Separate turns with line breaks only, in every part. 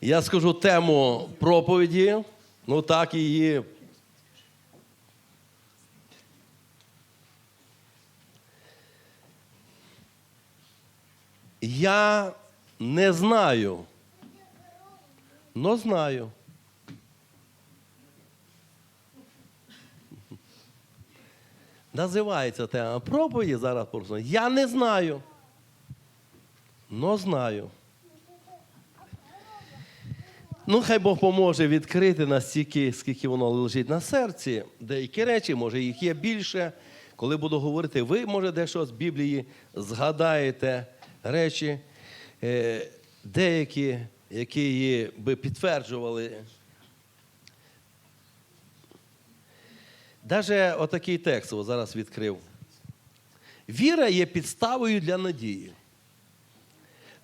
Я скажу тему проповіді. Ну так її. Я не знаю, но знаю. Називається тема проповіді зараз. Я не знаю, но знаю. Ну, хай Бог поможе відкрити настільки, скільки воно лежить на серці. Деякі речі, може, їх є більше. Коли буду говорити, ви, може, дещо з Біблії згадаєте речі, е, деякі, які би підтверджували. Даже отакий текст о, зараз відкрив. Віра є підставою для надії.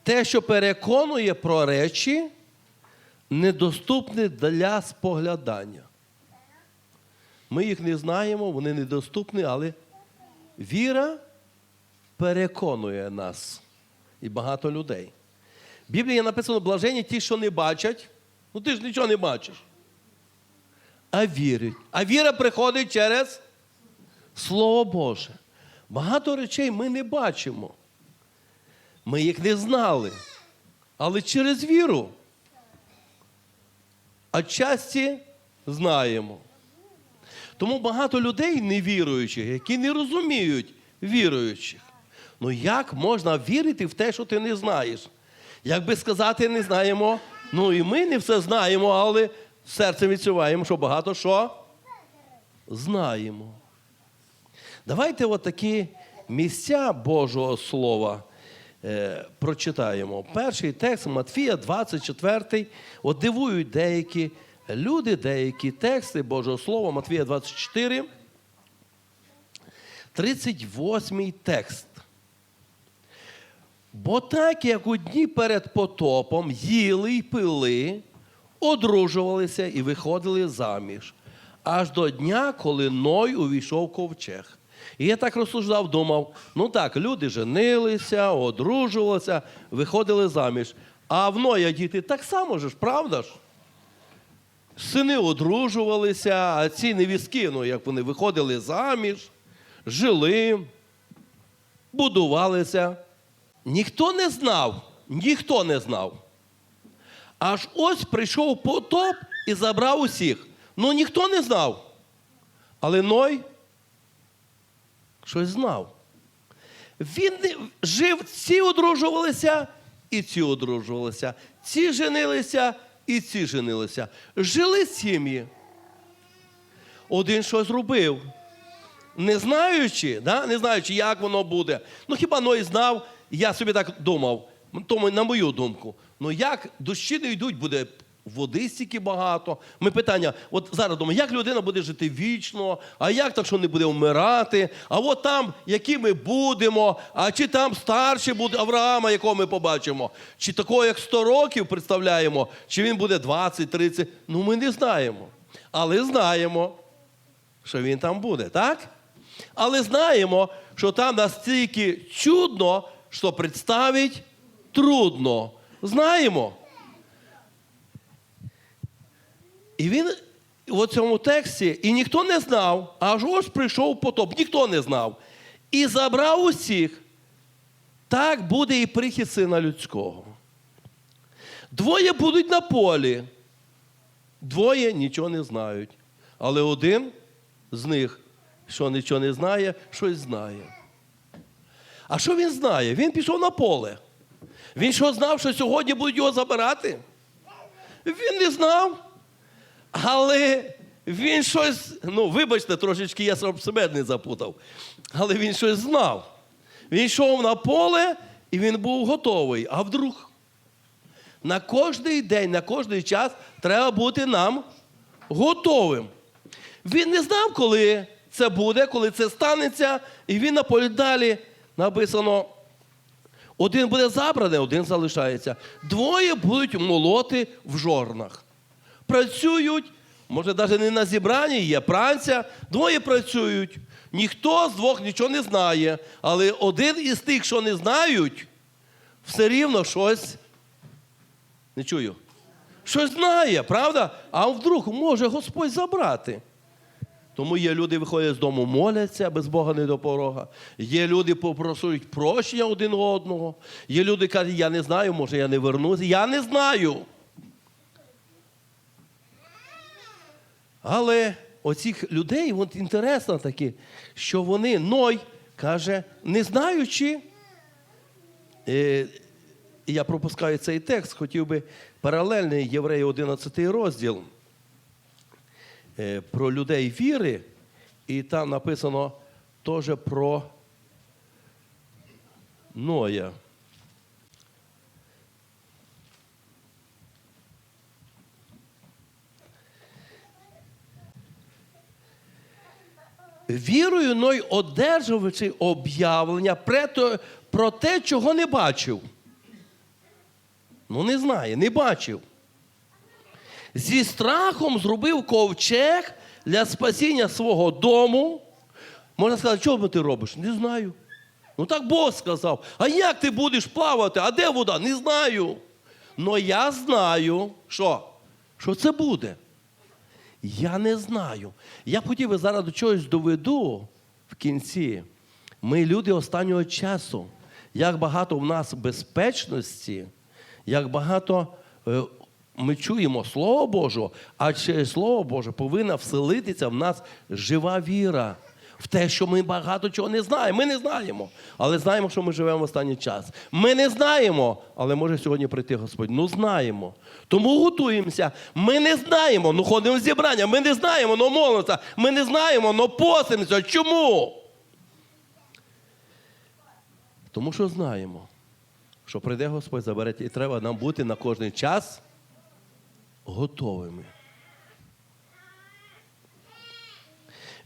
Те, що переконує про речі, недоступні для споглядання. Ми їх не знаємо, вони недоступні, але віра переконує нас і багато людей. В Біблії написано блажені ті, що не бачать. Ну ти ж нічого не бачиш. А вірять. А віра приходить через Слово Боже. Багато речей ми не бачимо. Ми їх не знали. Але через віру. А часті знаємо. Тому багато людей невіруючих, які не розуміють віруючих. Ну як можна вірити в те, що ти не знаєш? Як би сказати, не знаємо, ну і ми не все знаємо, але серцем відчуваємо, що багато що знаємо. Давайте от такі місця Божого Слова прочитаємо. Перший текст Матфія 24. От дивують деякі люди, деякі тексти Божого Слова, Матфія 24. 38 текст. Бо так, як у дні перед потопом їли й пили, одружувалися і виходили заміж, аж до дня, коли Ной увійшов ковчег. І я так розсуждав, думав: ну так, люди женилися, одружувалися, виходили заміж. А в Ноя діти так само ж, правда ж? Сини одружувалися, а ці невістки, ну як вони виходили заміж, жили, будувалися. Ніхто не знав, ніхто не знав. Аж ось прийшов потоп і забрав усіх. Ну ніхто не знав. Але Ной щось знав. Він жив, ці одружувалися, і ці одружувалися. Ці женилися, і ці женилися. Жили сім'ї. Один щось робив. Не знаючи, да? не знаючи, як воно буде. Ну хіба Ной знав, я собі так думав, на мою думку. Ну як дощі не йдуть, буде води стільки багато. Ми питання, от зараз думаю, як людина буде жити вічно, а як так, що не буде вмирати? А от там, які ми будемо, а чи там старший буде Авраама, якого ми побачимо, чи такого, як 100 років представляємо, чи він буде 20, 30. Ну ми не знаємо. Але знаємо, що він там буде, так? Але знаємо, що там настільки чудно, що представить трудно. Знаємо. І він в цьому тексті, і ніхто не знав, аж ось прийшов потоп, ніхто не знав. І забрав усіх. Так буде і прихід сина людського. Двоє будуть на полі, двоє нічого не знають. Але один з них, що нічого не знає, щось знає. А що він знає? Він пішов на поле. Він що знав, що сьогодні будуть його забирати? Він не знав. Але він щось, ну, вибачте, трошечки я себе не запутав. Але він щось знав. Він йшов на поле і він був готовий. А вдруг? На кожний день, на кожний час треба бути нам готовим. Він не знав, коли це буде, коли це станеться, і він на полі далі написано: один буде забраний, один залишається. Двоє будуть молоти в жорнах. Працюють, може, навіть не на зібранні, є праця, двоє працюють. Ніхто з двох нічого не знає, але один із тих, що не знають, все рівно щось. Не чую. Щось знає, правда? А вдруг може Господь забрати. Тому є люди, виходять з дому, моляться без Бога не до порога. Є люди попросують прощення один одного. Є люди, кажуть, я не знаю, може я не вернуся. Я не знаю. Але оцих людей, от інтересно таке, що вони Ной каже, не знаючи, е, я пропускаю цей текст, хотів би паралельний Євреї 11 розділ е, про людей віри, і там написано теж про Ноя. Вірою Ной одержувачи об'явлення про те- чого не бачив. Ну, не знає, не бачив. Зі страхом зробив ковчег для спасіння свого дому. Можна сказати, що ти робиш? Не знаю. Ну так Бог сказав. А як ти будеш плавати? А де вода? Не знаю. Но я знаю, що? Що це буде. Я не знаю. Я хотів би зараз до чогось доведу в кінці. Ми люди останнього часу. Як багато в нас безпечності, як багато е, ми чуємо Слово Боже, а через Слово Боже повинна вселитися в нас жива віра. В те, що ми багато чого не знаємо. Ми не знаємо, але знаємо, що ми живемо в останній час. Ми не знаємо, але може сьогодні прийти Господь. Ну знаємо. Тому готуємося. Ми не знаємо, ну ходимо в зібрання. Ми не знаємо, ну молимося. Ми не знаємо, ну посимося. Чому? Тому що знаємо, що прийде Господь забере, і треба нам бути на кожний час готовими.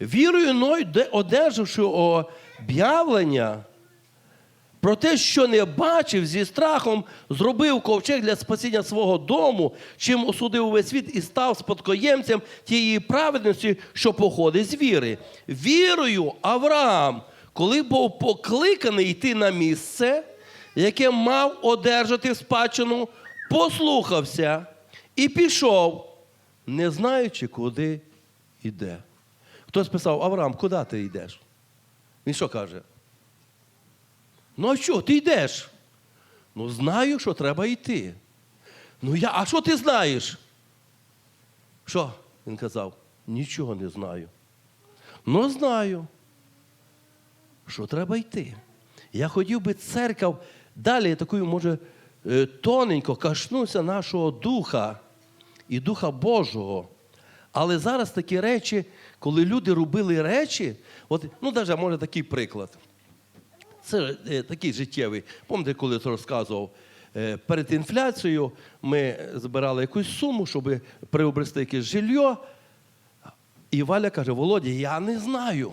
Вірою Ной, одержавши об'явлення про те, що не бачив, зі страхом зробив ковчег для спасіння свого дому, чим осудив увесь світ і став спадкоємцем тієї праведності, що походить з віри. Вірою Авраам, коли був покликаний йти на місце, яке мав одержати спадщину, послухався і пішов, не знаючи, куди йде. Хтось писав, Авраам, куди ти йдеш? Він що каже? Ну а що, ти йдеш? Ну, знаю, що треба йти. Ну я, а що ти знаєш? Що? Він казав, нічого не знаю. Ну, знаю, що треба йти. Я хотів би церков далі такою, може, е, тоненько кашнуся нашого духа і Духа Божого. Але зараз такі речі, коли люди робили речі, от, ну, навіть може такий приклад. Це е, такий життєвий. Пам'ятаєте, коли я розказував, е, перед інфляцією ми збирали якусь суму, щоб приобрести якесь жилье. І Валя каже: Володя, я не знаю.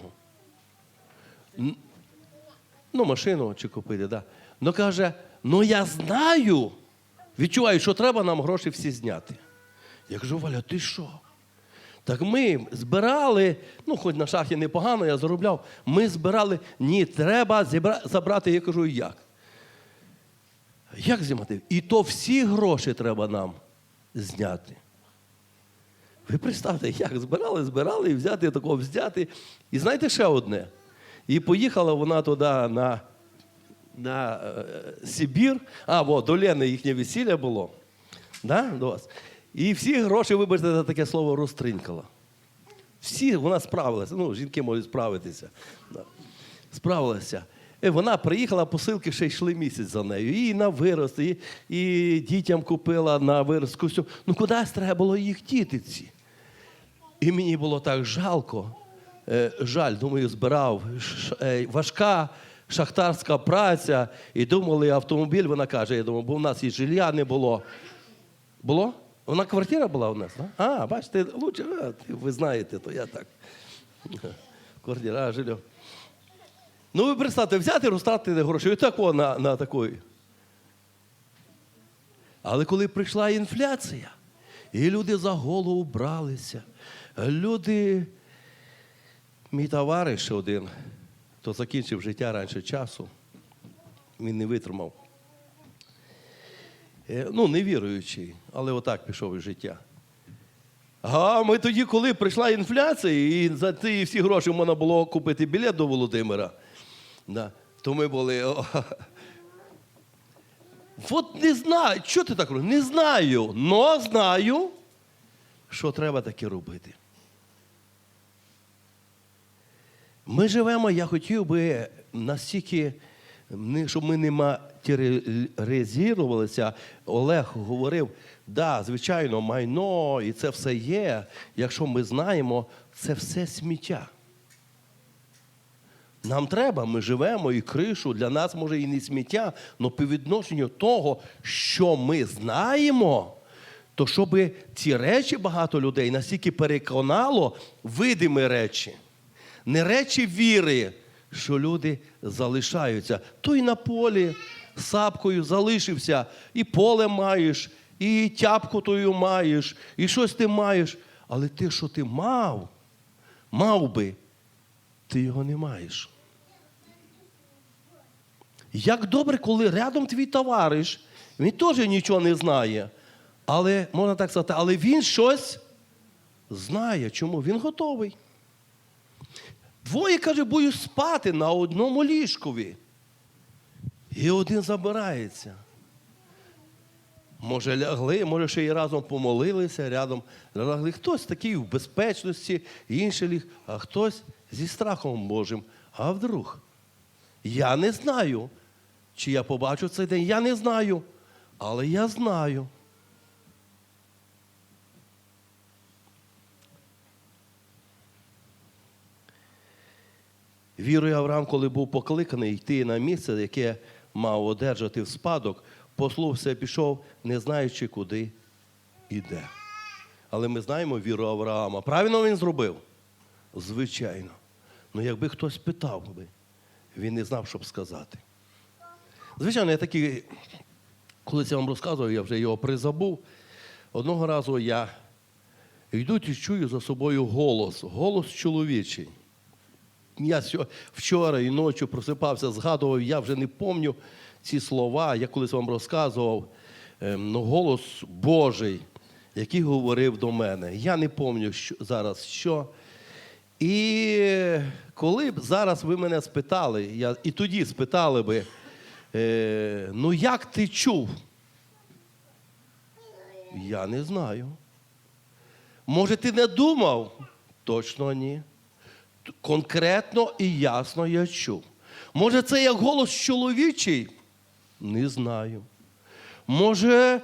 Ну, машину чи купити, да. Ну каже, ну я знаю. Відчуваю, що треба нам гроші всі зняти. Я кажу, Валя, ти що? Так ми збирали, ну хоч на шахті непогано, я заробляв. Ми збирали, ні, треба зібра- забрати. Я кажу, як? Як знімати? І то всі гроші треба нам зняти. Ви представте, як збирали, збирали і взяти такого взяти. І знаєте ще одне? І поїхала вона туди на, на е, Сибір, а, во, до Лени їхнє весілля було. Да, до вас. І всі гроші, вибачте, за таке слово розтринкала. Всі вона справилася. Ну, жінки можуть справитися. Справилася. І вона приїхала, посилки ще йшли місяць за нею. І на вирост, і, і дітям купила на вирост костюм. Ну кудись треба було їх діти ці. І мені було так жалко. Е, жаль, думаю, збирав. Е, важка шахтарська праця. І думали, автомобіль, вона каже, я думаю, бо в нас і жилья не було. Було? Вона квартира була у нас, да? А, бачите, лучше, а, ви знаєте, то я так. Квартира, а, жилье. Ну, ви представте, взяти, розтратити гроші. І тако на, на такої. Але коли прийшла інфляція, і люди за голову бралися, люди, мій товариш один, то закінчив життя раніше часу, він не витримав. Е, ну, невіруючий, але отак пішов із життя. А ми тоді, коли прийшла інфляція, і за ті всі гроші можна було купити білет до Володимира, да, то ми були. о, От не знаю, що ти так робиш? Не знаю, але знаю, що треба таке робити. Ми живемо, я хотів би настільки, не- щоб ми не матеріалізувалися. Олег говорив, да, звичайно, майно і це все є. Якщо ми знаємо, це все сміття. Нам треба, ми живемо і кришу, для нас може і не сміття, але по відношенню того, що ми знаємо, то щоб ці речі багато людей настільки переконало видимі речі, не речі віри, що люди залишаються. То й на полі сапкою залишився, і поле маєш, і тяпку тою маєш, і щось ти маєш. Але те, що ти мав, мав би, ти його не маєш. Як добре, коли рядом твій товариш, він теж нічого не знає. Але, можна так сказати, але він щось знає. Чому? Він готовий. Двоє, каже, будуть спати на одному ліжкові. І один забирається. Може, лягли, може, ще й разом помолилися, рядом лягли. Хтось такий в безпечності, інший ліг, а хтось зі страхом Божим. А вдруг? Я не знаю, чи я побачу цей день. Я не знаю. Але я знаю. Вірою Авраам, коли був покликаний йти на місце, яке мав одержати в спадок, послухався, пішов, не знаючи, куди йде. Але ми знаємо віру Авраама. Правильно він зробив? Звичайно. Ну якби хтось питав би, він не знав, що б сказати. Звичайно, я такий, колись я вам розказував, я вже його призабув. Одного разу я йду і чую за собою голос, голос чоловічий. Я вчора і ночі просипався, згадував, я вже не пам'ятаю ці слова. Я колись вам розказував ем, ну, голос Божий, який говорив до мене. Я не пам'ятаю що, зараз що. І коли б зараз ви мене спитали, я, і тоді спитали би, е, ну як ти чув? Я не знаю. Може, ти не думав? Точно ні. Конкретно і ясно я чув. Може, це як голос чоловічий? Не знаю. Може,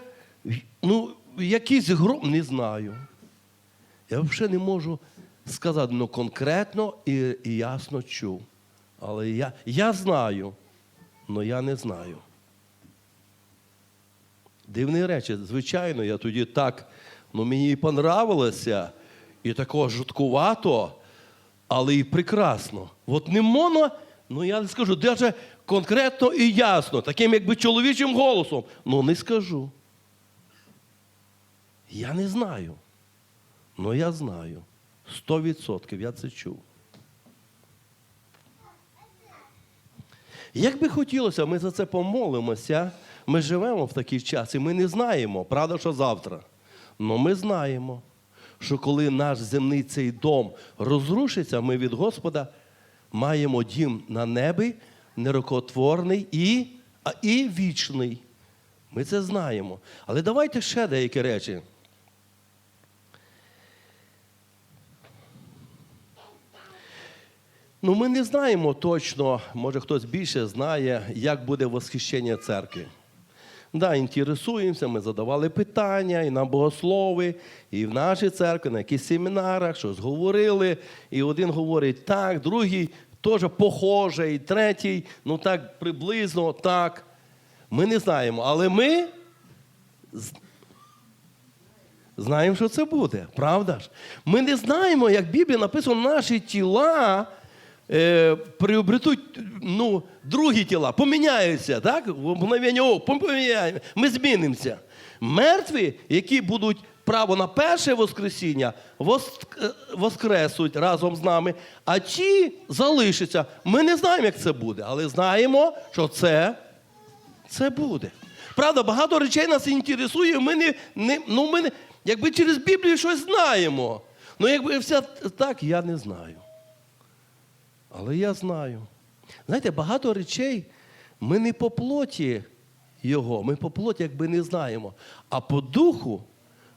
ну, якийсь гром, не знаю. Я взагалі не можу сказати, ну конкретно і, і ясно чув. Але я, я знаю, але я не знаю. Дивні речі, звичайно, я тоді так, ну мені і понравилося, і такого жуткувато, але і прекрасно. От не можна, ну я не скажу, навіть конкретно і ясно, таким якби чоловічим голосом, ну не скажу. Я не знаю. Ну я знаю. Сто відсотків я це чув. Як би хотілося, ми за це помолимося. Ми живемо в такий час, і ми не знаємо, правда, що завтра. Але ми знаємо, що коли наш земний цей дом розрушиться, ми від Господа маємо дім на небі, нерокотворний і, а, і вічний. Ми це знаємо. Але давайте ще деякі речі. Ну, ми не знаємо точно, може хтось більше знає, як буде восхищення церкви. Да, інтересуємося, ми задавали питання і на богослови, і в нашій церкві, на якихось семінарах, щось говорили. І один говорить так, другий теж похоже, і третій, ну так приблизно так. Ми не знаємо, але ми знаємо, що це буде, правда ж? Ми не знаємо, як в Біблії написано, наші тіла е, приобретуть ну, другі тіла, поміняються, так? В ока, поміняємо. Ми змінимося. Мертві, які будуть право на перше воскресіння, воск- е, воскресуть разом з нами, а ті залишаться. Ми не знаємо, як це буде, але знаємо, що це, це буде. Правда, багато речей нас інтересує, ми не, не, ну, ми не, якби через Біблію щось знаємо. Ну, якби все так, я не знаю. Але я знаю. Знаєте, багато речей ми не по плоті його, ми по плоті якби не знаємо. А по духу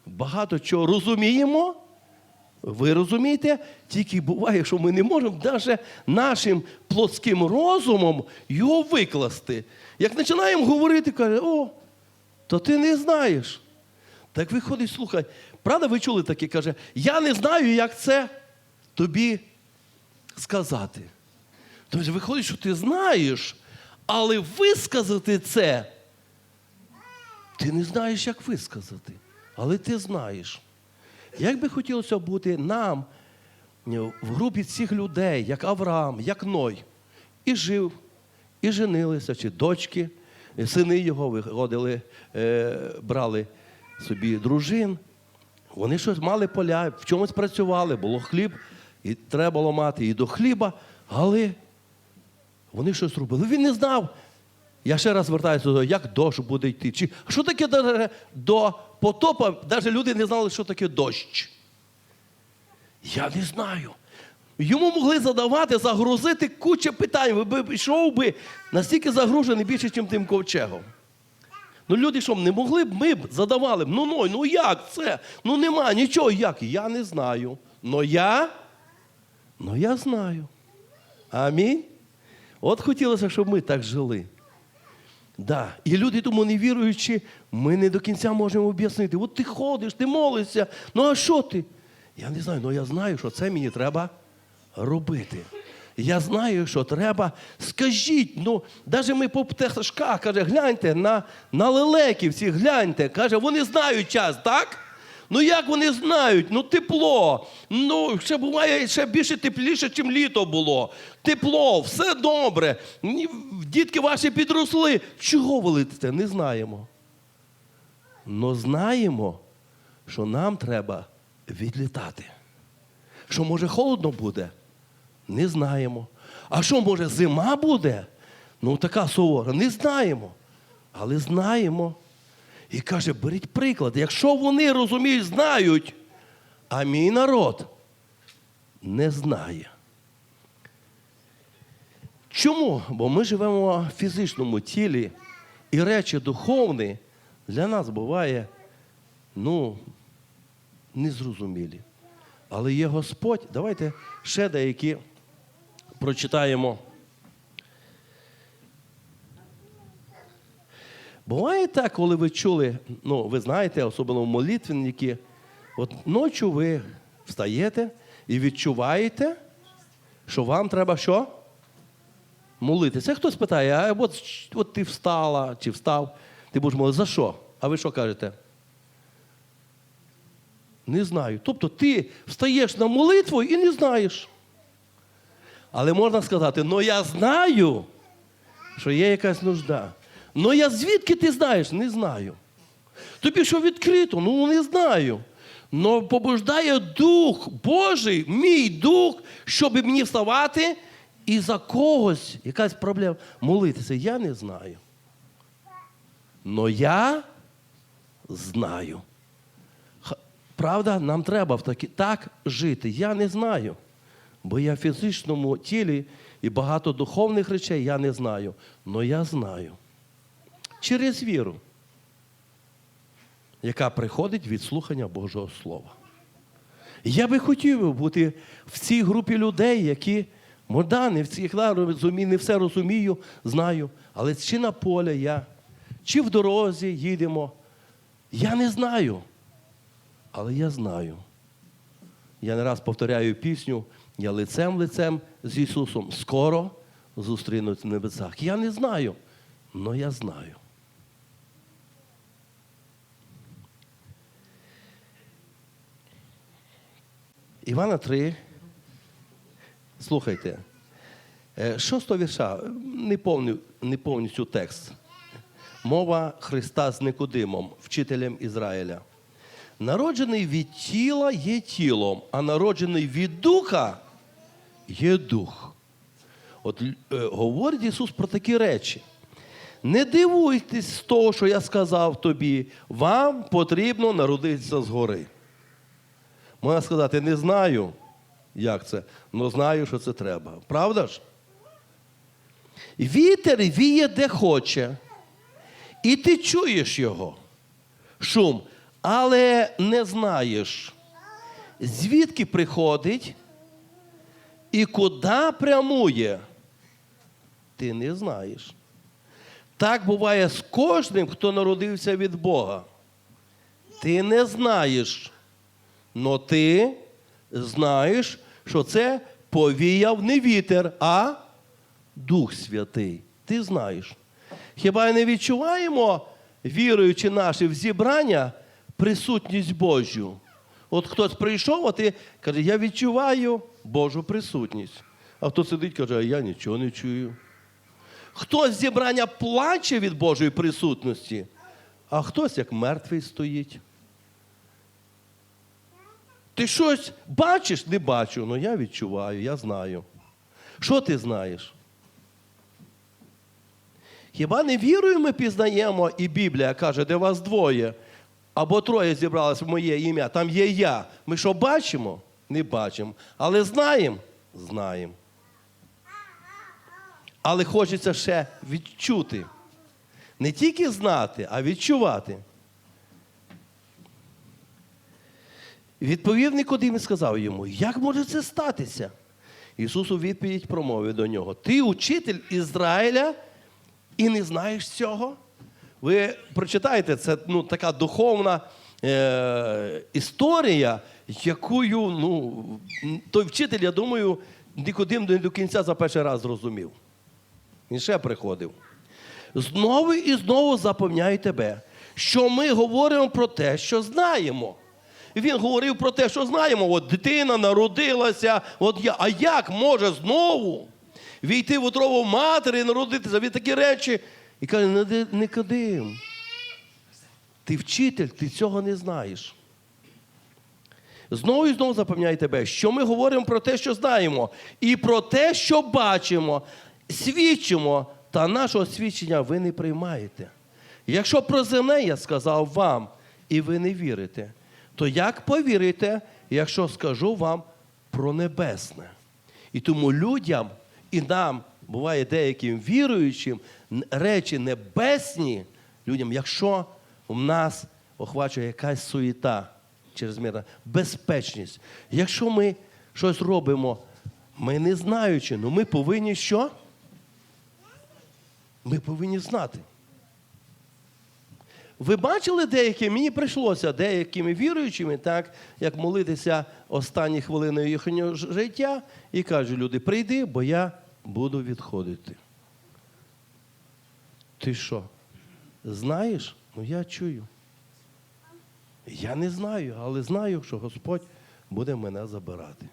багато чого розуміємо. Ви розумієте? Тільки буває, що ми не можемо навіть нашим плотським розумом його викласти. Як починаємо говорити, каже, о, то ти не знаєш. Так виходить, слухай, правда, ви чули таке, каже, я не знаю, як це тобі сказати. Тобто виходить, що ти знаєш, але висказати це, ти не знаєш, як висказати, але ти знаєш. Як би хотілося бути нам е, в групі цих людей, як Авраам, як Ной, і жив, і женилися, чи дочки, і сини його виходили, е, брали собі дружин. Вони щось мали поля, в чомусь працювали, було хліб, і треба було мати і до хліба, але вони щось робили. Він не знав. Я ще раз звертаюся до того, як дощ буде йти. Чи, що таке до потопа? Навіть люди не знали, що таке дощ. Я не знаю. Йому могли задавати, загрузити кучу питань. Ви пішов би настільки загружений більше, ніж тим ковчегом. Ну, люди що, не могли б, ми б задавали ну ной, ну як це? Ну нема нічого, як? Я не знаю. Но я, но я знаю. Амінь. От хотілося, щоб ми так жили. Да. І люди тому не віруючи, ми не до кінця можемо об'яснити. От ти ходиш, ти молишся, ну а що ти? Я не знаю, але я знаю, що це мені треба робити. Я знаю, що треба. Скажіть, ну, навіть ми по пташках, каже, гляньте на, на лелеків гляньте. Каже, вони знають час, так? Ну як вони знають? Ну тепло. Ну, ще буває ще більше тепліше, ніж літо було. Тепло, все добре. Дітки ваші підросли. Чого ви летите? Не знаємо. Но знаємо, що нам треба відлітати. Що може холодно буде? Не знаємо. А що може зима буде? Ну така сувора, не знаємо. Але знаємо. І каже, беріть приклад. Якщо вони розуміють, знають, а мій народ не знає. Чому? Бо ми живемо в фізичному тілі, і речі духовні для нас буває, ну, незрозумілі. Але є Господь. Давайте ще деякі прочитаємо. Буває так, коли ви чули, ну, ви знаєте, особливо молитвенники, от ночі ви встаєте і відчуваєте, що вам треба що? Молитися. Хтось питає, а от, от ти встала чи встав, ти будеш молитися, за що? А ви що кажете? Не знаю. Тобто ти встаєш на молитву і не знаєш. Але можна сказати, ну я знаю, що є якась нужда. Ну я звідки ти знаєш? Не знаю. Тобі що відкрито? Ну не знаю. Но побуждає Дух Божий, мій дух, щоб мені вставати і за когось якась проблема молитися. Я не знаю. Но я знаю. Правда, нам треба в такі, так жити. Я не знаю. Бо я в фізичному тілі і багато духовних речей я не знаю. Но я знаю. Через віру, яка приходить від слухання Божого Слова. Я би хотів бути в цій групі людей, які да, не всіх да, розумію, не все розумію, знаю. Але чи на полі я, чи в дорозі їдемо, я не знаю. Але я знаю. Я не раз повторяю пісню, я лицем лицем з Ісусом скоро зустрінусь в небесах. Я не знаю, але я знаю. Івана 3. Слухайте. Е, Шостого вірша, не, повню, не повністю текст. Мова Христа з Никодимом, вчителем Ізраїля. Народжений від тіла є тілом, а народжений від духа є дух. От е, говорить Ісус про такі речі. не дивуйтесь з того, що я сказав тобі, вам потрібно народитися згори. Можна сказати, не знаю, як це, але знаю, що це треба. Правда ж? Вітер віє де хоче, і ти чуєш його, шум, але не знаєш, звідки приходить і куди прямує. Ти не знаєш. Так буває з кожним, хто народився від Бога. Ти не знаєш, але ти знаєш, що це повіяв не вітер, а Дух Святий. Ти знаєш. Хіба не відчуваємо, віруючи наші в зібрання, присутність Божу? От хтось прийшов, а ти каже, я відчуваю Божу присутність. А хто сидить, каже, а я нічого не чую. Хтось зібрання плаче від Божої присутності, а хтось як мертвий стоїть. Ти щось бачиш? Не бачу, але я відчуваю, я знаю. Що ти знаєш? Хіба не вірою ми пізнаємо, і Біблія каже, де вас двоє або троє зібралось в моє ім'я, там є я. Ми що бачимо? Не бачимо. Але знаємо? Знаємо. Але хочеться ще відчути. Не тільки знати, а відчувати. Відповів Никодим і сказав йому, як може це статися? Ісус у відповідь промовив до нього: Ти учитель Ізраїля і не знаєш цього? Ви прочитаєте, це ну, така духовна е, історія, якою ну, той вчитель, я думаю, Никодим не до кінця за перший раз зрозумів. Він ще приходив. Знову і знову запевняю тебе, що ми говоримо про те, що знаємо. Він говорив про те, що знаємо. От дитина народилася, от я. А як може знову війти в утробу матері і народитися від такі речі? І каже, «Не- Никодим, ти вчитель, ти цього не знаєш. Знову і знову запевняю тебе, що ми говоримо про те, що знаємо, і про те, що бачимо, свідчимо, та нашого свідчення ви не приймаєте. Якщо про земне я сказав вам, і ви не вірите, то як повірите, якщо скажу вам про небесне? І тому людям і нам буває деяким віруючим речі небесні людям, якщо у нас охвачує якась суєта чрезмірна, безпечність. Якщо ми щось робимо, ми не знаючи, ну ми повинні що? Ми повинні знати. Ви бачили деякі, мені прийшлося деякими віруючими, так, як молитися останні хвилини їхнього життя, і кажуть люди, прийди, бо я буду відходити. Ти що? Знаєш? Ну я чую. Я не знаю, але знаю, що Господь буде мене забирати.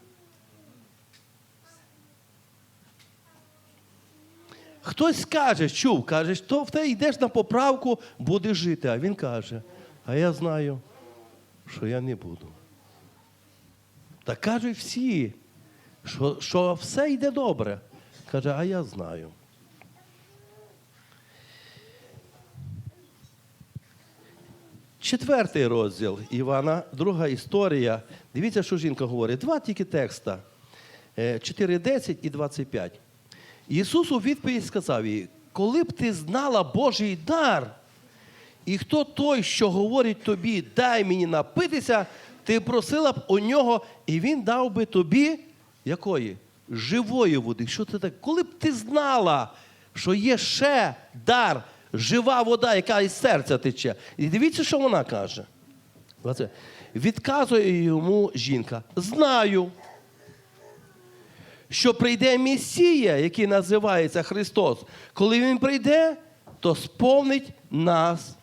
Хтось скаже, чув, каже, що в те йдеш на поправку, будеш жити. А він каже, а я знаю, що я не буду. Та кажуть всі, що, що все йде добре. Каже, а я знаю. Четвертий розділ Івана, друга історія. Дивіться, що жінка говорить. Два тільки текста. Е, 4.10 і 25. Ісус у відповідь сказав їй, коли б ти знала Божий дар, і хто той, що говорить тобі, дай мені напитися, ти просила б у нього, і він дав би тобі якої? Живої води. Що це так? Коли б ти знала, що є ще дар, жива вода, яка із серця тече. І дивіться, що вона каже. Відказує йому жінка: знаю, що прийде Месія, який називається Христос. Коли Він прийде, то сповнить нас,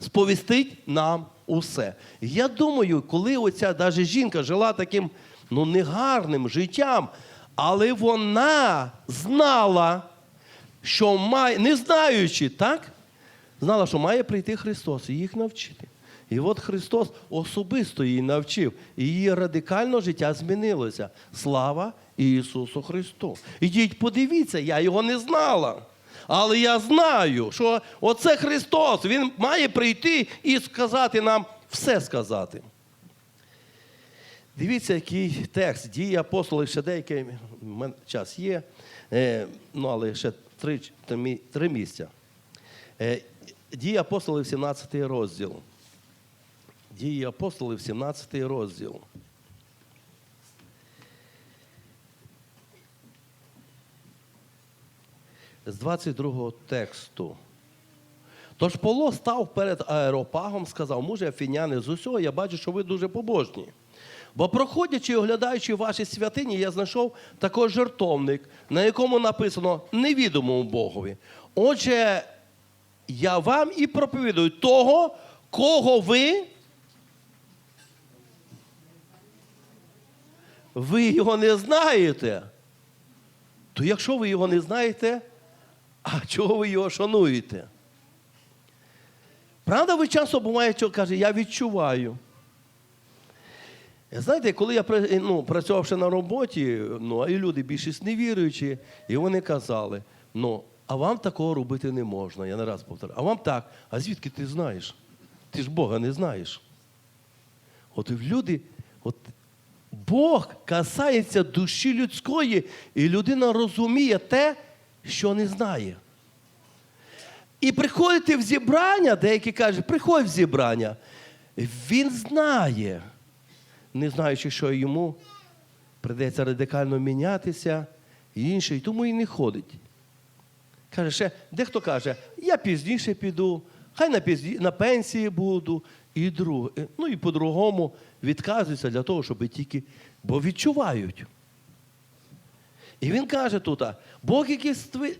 сповістить нам усе. Я думаю, коли оця навіть жінка жила таким ну, негарним життям, але вона знала, що має, не знаючи, так? Знала, що має прийти Христос і їх навчити. І от Христос особисто її навчив, і її радикально життя змінилося. Слава Ісусу Христу. Ідіть, подивіться, я його не знала. Але я знаю, що оце Христос, Він має прийти і сказати нам все сказати. Дивіться, який текст дії апостолів, ще деякий час є, е, ну але ще три, три місця. Е, дії апостолів, 17 розділ. Дії апостолів, 17 розділ. З 22 тексту. Тож Павло став перед аеропагом, сказав, муже афіняни, з усього я бачу, що ви дуже побожні. Бо проходячи і оглядаючи ваші святині, я знайшов також жертовник, на якому написано невідомому Богові. Отже, я вам і проповідую того, кого ви. Ви його не знаєте. То якщо ви його не знаєте, а чого ви його шануєте? Правда, ви часто буває, що каже, я відчуваю. Знаєте, коли я ну, працював ще на роботі, ну, а і люди більшість невіруючі, і вони казали, ну, а вам такого робити не можна. Я не раз повторяю. А вам так. А звідки ти знаєш? Ти ж Бога не знаєш. От люди, от Бог касається душі людської, і людина розуміє те, що не знає. І приходити в зібрання, деякі кажуть, приходь в зібрання. Він знає, не знаючи, що йому придеться радикально мінятися, і інше, і тому і не ходить. Каже, ще, дехто каже, я пізніше піду, хай на, пізні, на пенсії буду, і друг, ну і по-другому відказуються для того, щоб тільки, бо відчувають. І він каже тут, Бог, який стви...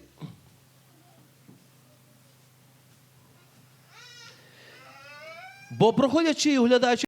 Бо проходячи і оглядаючи